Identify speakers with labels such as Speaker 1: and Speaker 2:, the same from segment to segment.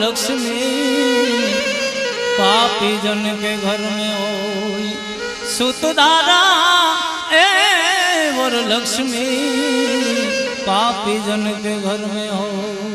Speaker 1: લક્ષ્મી પાપી જન કે ઘર મે હોય, સુતદારા એ વર લક્ષ્મી પાપી જન કે ઘર મે હોય.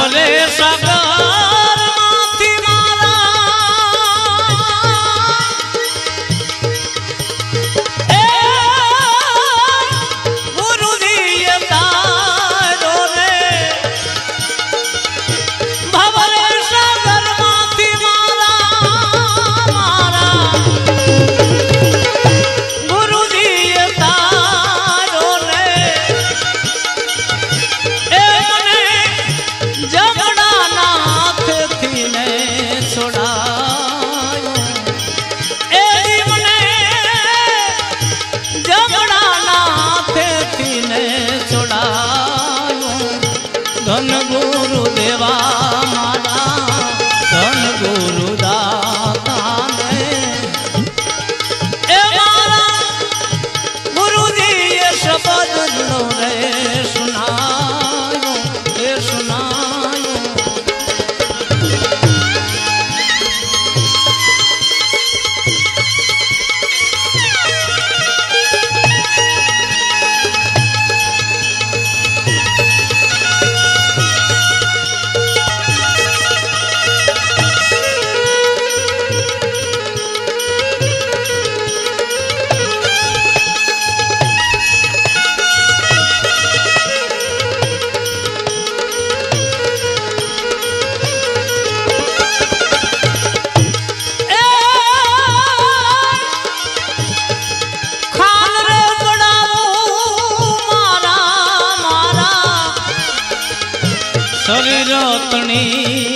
Speaker 1: સર્વરતણી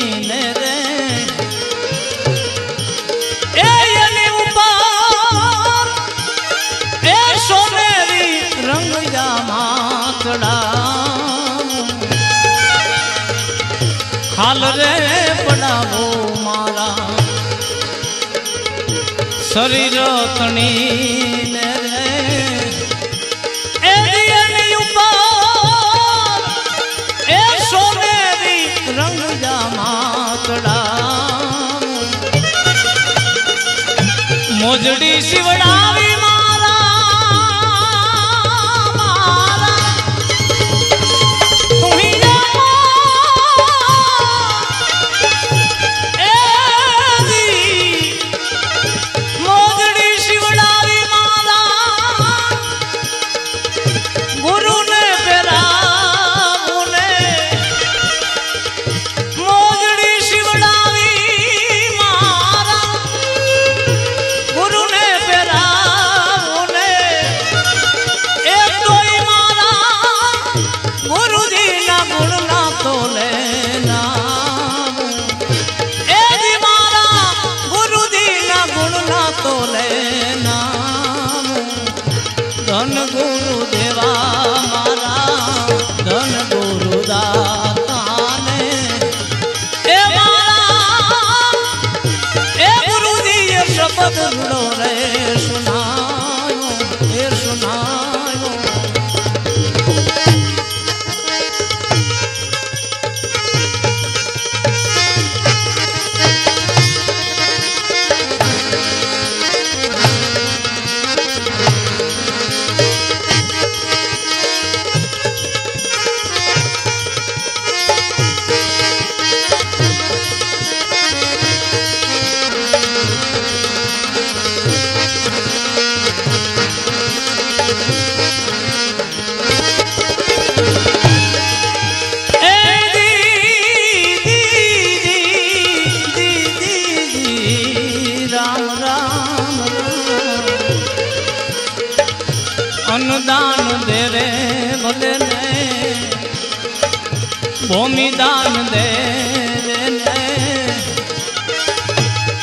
Speaker 1: દાન દે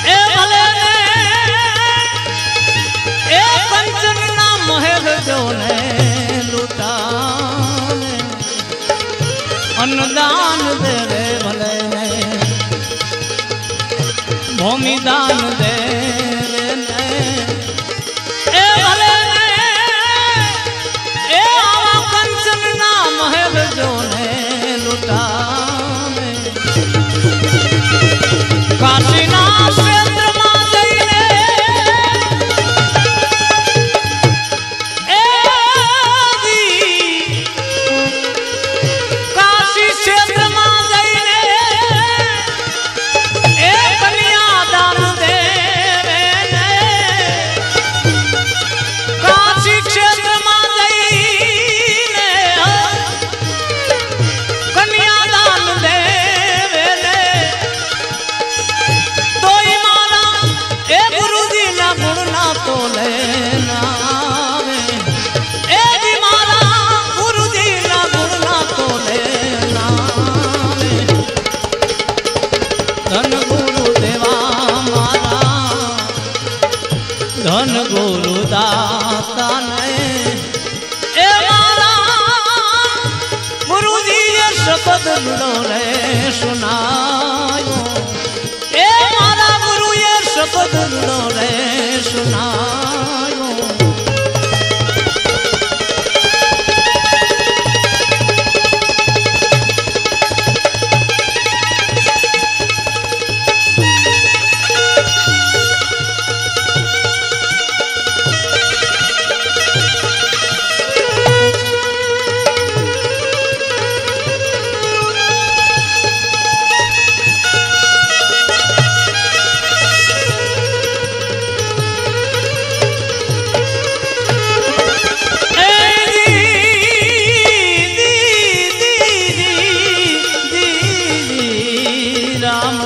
Speaker 1: એ ભલે એ પંચના મહેલ જોને લૂટા અન્નદાન દે ભલે ભૂમિદાન શબ્દો રે સુનાયો. એ મારા ગુરુએ શબ્દો રે સુનાયો.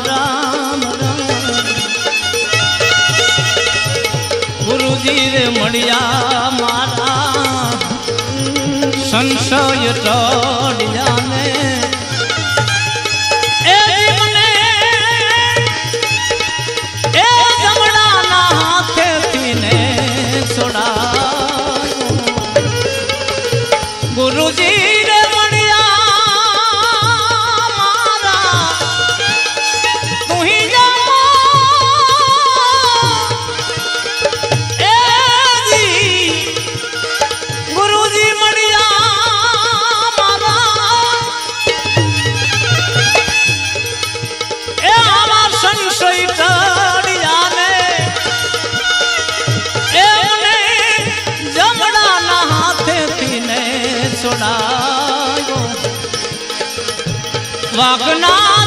Speaker 1: રામ ગુરુજી રે મળ્યા મારા. સંશય ટળ્યા વગના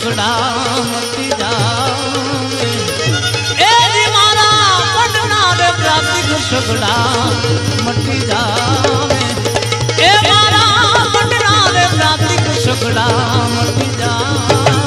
Speaker 1: પટડા મતી જા એ મારા પટડા મટી જા એ મારા પટડા રે પ્રાતિક સગડા મટી જા